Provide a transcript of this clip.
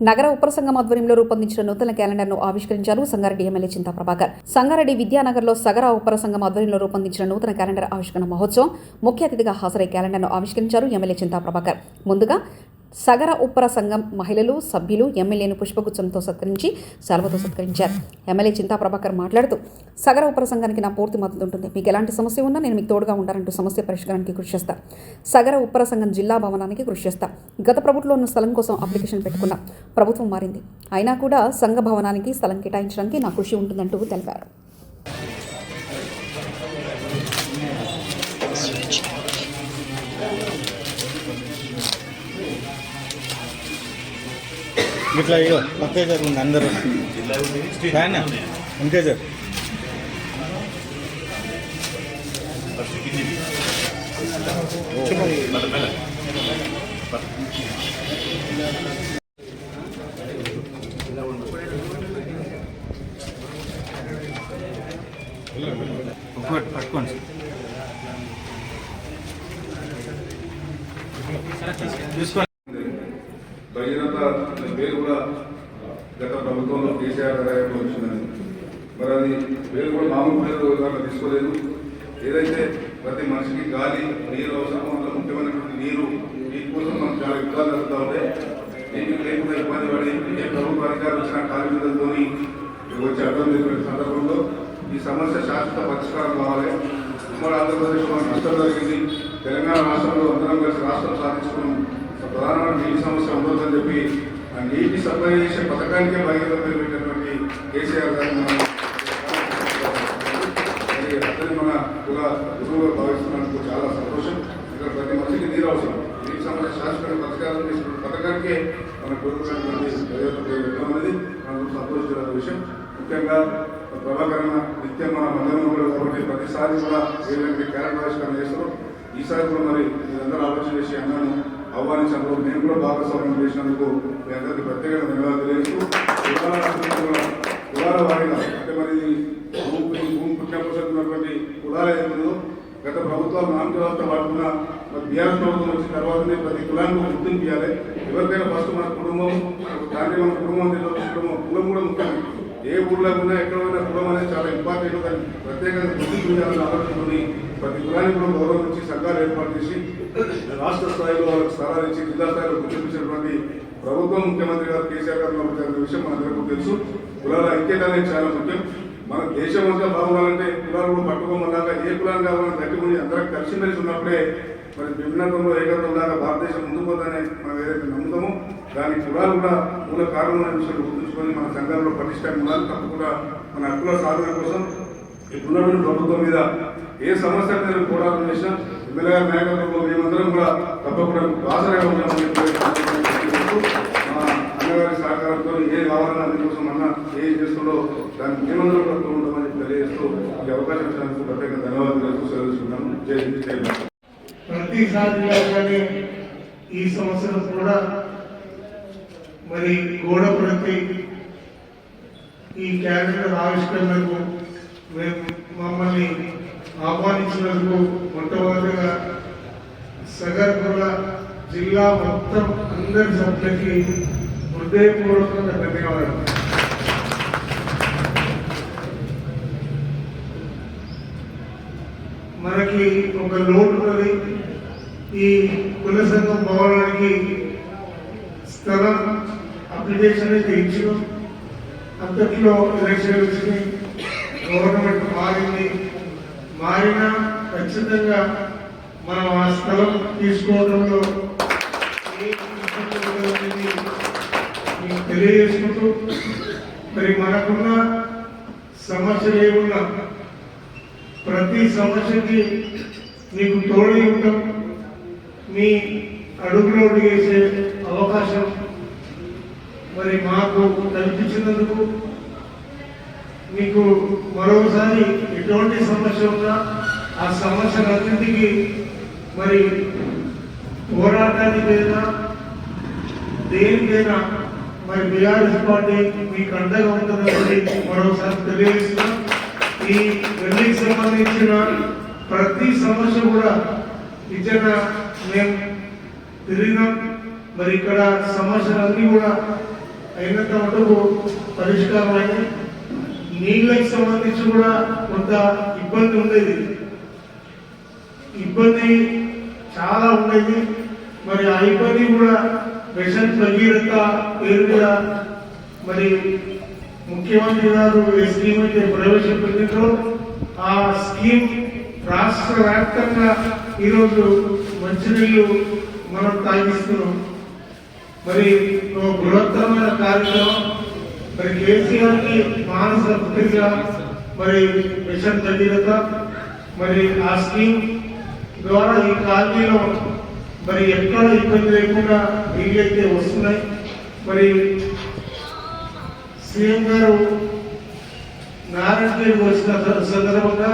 నగర ఉప సంఘం ఆధ్వర్యంలో రూపొందించిన నూతన క్యాలెండర్ను ఆవిష్కరించారు సంగారెడ్డి ఎమ్మెల్యే చింతా ప్రభాకర్ సంగారెడ్డి విద్యానగర్లో సగర ఉపర సంఘం ఆధ్వర్యంలో రూపొందించిన నూతన క్యాలెండర్ ఆవిష్కరణ మహోత్సవం ముఖ్య అతిథిగా హాజరై క్యాలెండర్ను ఆవిష్కరించారు ఎమ్మెల్యే చింతా ప్రభాకర్ ముందుగా సగర ఉప్పర సంఘం మహిళలు సభ్యులు ఎమ్మెల్యేను పుష్పగుచ్చంతో సత్కరించి సెలవుతో సత్కరించారు. ఎమ్మెల్యే చింతా ప్రభాకర్ మాట్లాడుతూ సగర ఉప్పర సంఘానికి నా పూర్తి మద్దతు ఉంటుంది. మీకు ఎలాంటి సమస్య ఉన్నా నేను మీకు తోడుగా ఉంటానంటూ సమస్య పరిష్కారానికి కృషి చేస్తా. సగర ఉప్పర సంఘం జిల్లా భవనానికి కృషి చేస్తా. గత ప్రభుత్వంలో ఉన్న స్థలం కోసం అప్లికేషన్ పెట్టుకున్నా. ప్రభుత్వం మారింది. అయినా కూడా సంఘ భవనానికి స్థలం కేటాయించడానికి నా కృషి ఉంటుందంటూ తెలిపారు. ఇట్లా ఇగో పక్కే సార్ ఉంది అందరూ. ఫ్యాన్? అంతే సార్. ఒక్కటి పట్టుకోండి. సార్ తీసుకోండి పేరు కూడా గత ప్రభుత్వంలో కేసీఆర్ గారు వచ్చిందని. మరి అది పేరు కూడా మామూలు పేరు దాంట్లో తీసుకోలేదు. ఏదైతే ప్రతి మనిషికి గాలి నీరు అవసరం అందులో ముఖ్యమైనటువంటి నీరు నీటి కోసం మనం చాలా ఇబ్బంది జరుగుతూ ఉంటే నీటికి లేకుండా ఇబ్బంది పడి ఏ ప్రభుత్వ అధికారులు వచ్చిన కార్మికులతో వచ్చి అర్థం చేసుకునే సందర్భంలో ఈ సమస్య శాశ్వత పరిష్కారం కావాలి. ఉమ్మడి ఆంధ్రప్రదేశ్లో నష్టం జరిగింది. తెలంగాణ రాష్ట్రంలో అందరం కలిసి రాష్ట్రం సాధించుకున్నాం. ప్రధానమైన నీటి సమస్య ఉండొద్దని చెప్పి ఆ నీటి సప్లై చేసే పథకానికే భగీరథ పేరు కేసీఆర్ గారు మనం అతని మన కుల గురువుగా భావిస్తున్నందుకు చాలా సంతోషం. ఇక్కడ ప్రతి మనిషికి నీరు అవసరం. నీటి సమస్య శాశ్వత పథకాలు తీసుకున్న పథకానికే మన కోరుకున్నటువంటి భగీరథ పేరు అనేది మనకు సంతోషించిన విషయం. ముఖ్యంగా ప్రభాకరణ నిత్యం మన మందిరంలో కూడా కాబట్టి ప్రతిసారి కూడా ఏదైతే క్యారెక్టర్ ఆవిష్కరణ చేస్తారో ఈసారి కూడా మరి మీరందరూ ఆలోచన చేసి అన్నాను. ఆహ్వానించినప్పుడు మేము కూడా భాగస్వామ్యం చేసినందుకు మీ అందరికీ ప్రత్యేకంగా ధన్యవాదాలు తెలియజేస్తూ కులాల వారిగా అంటే మరి భూమి భూమి పుట్టినటువంటి కులాల ఏదో గత ప్రభుత్వాలు నామక వ్యవస్థ వాడుతున్న మరి బీఆర్ఎస్ ప్రభుత్వం వచ్చిన తర్వాతనే ప్రతి కులానికి గుర్తింపు ఇవ్వాలి. ఎవరికైనా ఫస్ట్ మన కుటుంబం దాన్ని మన కుటుంబం తెలియదు కుటుంబం కులం కూడా ముఖ్యం. ఏ ఊళ్ళో ఉన్నా ఎక్కడ ఉన్నా కులం అనేది చాలా ఇంపార్టెంట్ దాన్ని ప్రత్యేకంగా గుర్తింపు ఇవ్వాలని ఆలోచించుకుని ప్రతి కులానికి కూడా గౌరవం ఇచ్చి సంఘాలు ఏర్పాటు చేసి రాష్ట్ర స్థాయిలో వాళ్ళకి స్థలాలు ఇచ్చి జిల్లా స్థాయిలో గుర్తించినటువంటి ప్రభుత్వం ముఖ్యమంత్రి గారు కేసీఆర్ గారు ఉన్న విషయం మనందరికీ తెలుసు. కులాల ఐక్యత అనేది చాలా ముఖ్యం. మన దేశం అంతా బాగుండాలంటే కులాలు కూడా పట్టుకోమన్నాక ఏ కులాన్ని కావాలని గట్టికొని అందరం కలిసిమెలిసి ఉన్నప్పుడే మరి విభిన్నత్వంలో ఏకత్వం లాగా భారతదేశం ముందుకు పోతుందని మనం ఏదైతే నమ్ముతామో దానికి కులాలు కూడా మూల కారణమైన విషయాలు గుర్తుంచుకొని మన సంఘాలలో పటిష్టంగా ఉండాలి తప్పకుండా మన హక్కుల సాధన కోసం ఇప్పుడున్నటువంటి ప్రభుత్వం మీద ఏ సమస్య మీద పోరాటం చేసినా ఎమ్మెల్యే గారి మేమందరం కూడా తప్పకుండా ఆసరగా ఉన్నామని చెప్పి అన్నగారి సహకారంతో ఏ కావాలన్నా అందుకోసం అన్న ఏ చేస్తుందో దాన్ని మేమందరం కూడా ఉంటామని తెలియజేస్తూ ఈ అవకాశం ఇచ్చినందుకు ప్రత్యేక ధన్యవాదాలు తెలుస్తూ జై ప్రతిసారి ఈ సంవత్సరం కూడా మరి గోడ ప్రతి ఈ క్యాలెండర్ ఆవిష్కరణకు మమ్మల్ని ఆహ్వానించినందుకు మొట్టమొదటిగా సగర్పుల జిల్లా మొత్తం అందరి సభ్యులకి హృదయపూర్వకంగా ధన్యవాదాలు. మనకి ఒక లోటు ఉన్నది. ఈ కుల సంఘం భవనానికి స్థలం అప్లికేషన్ అయితే ఇచ్చినాం. అంతట్లో ఎలక్షన్ వచ్చినాయి. గవర్నమెంట్ మారింది. మారినా ఖచ్చితంగా మనం ఆ స్థలం తీసుకోవడంలో మీకు తెలియజేసుకుంటూ మరి మనకున్న సమస్యలు ఏమున్నా ప్రతి సమస్యకి మీకు తోడై ఉంటాం మీ అడుగులో వేసే అవకాశం మరి మాకు కల్పించినందుకు మీకు మరోసారి ఎటువంటి సమస్య ఉన్నా ఆ సమస్యలన్నింటికి మరి పోరాటానికైనా దేనికైనా మరి బీఆర్ఎస్ పార్టీ మీకు అండగా ఉంటుందని మరొకసారి తెలియజేస్తున్నా. ఈ పెళ్ళికి సంబంధించిన ప్రతి సమస్య కూడా నిజంగా మేము తిరిగినాం. మరి ఇక్కడ సమస్యలన్నీ కూడా అయినంత మటుకు పరిష్కారం అయింది నీళ్ళకి సంబంధించి కూడా కొంత ఇబ్బంది ఉండేది. ఇబ్బంది చాలా ఉండేది. మరి ఆ ఇబ్బంది కూడా మిషన్ భగీరథ పేరు మీద మరి ముఖ్యమంత్రి గారు ఏ స్కీమ్ అయితే ప్రవేశపెట్టిందో ఆ స్కీమ్ రాష్ట్ర వ్యాప్తంగా ఈరోజు మంచినీళ్ళు మనం తాగిస్తున్నాం. మరి ఒక బృహత్తరమైన కార్యక్రమం మరి కేసీఆర్కి మానస పుత్రిగా మరి మిషన్ భగీరథ మరి ఆ స్కీమ్ ద్వారా ఈ కాలనీలో మరి ఎక్కడ ఇబ్బంది లేకుండా నీళ్ళైతే వస్తున్నాయి. మరి సీఎం గారు నారాయణ వచ్చిన సందర్భంగా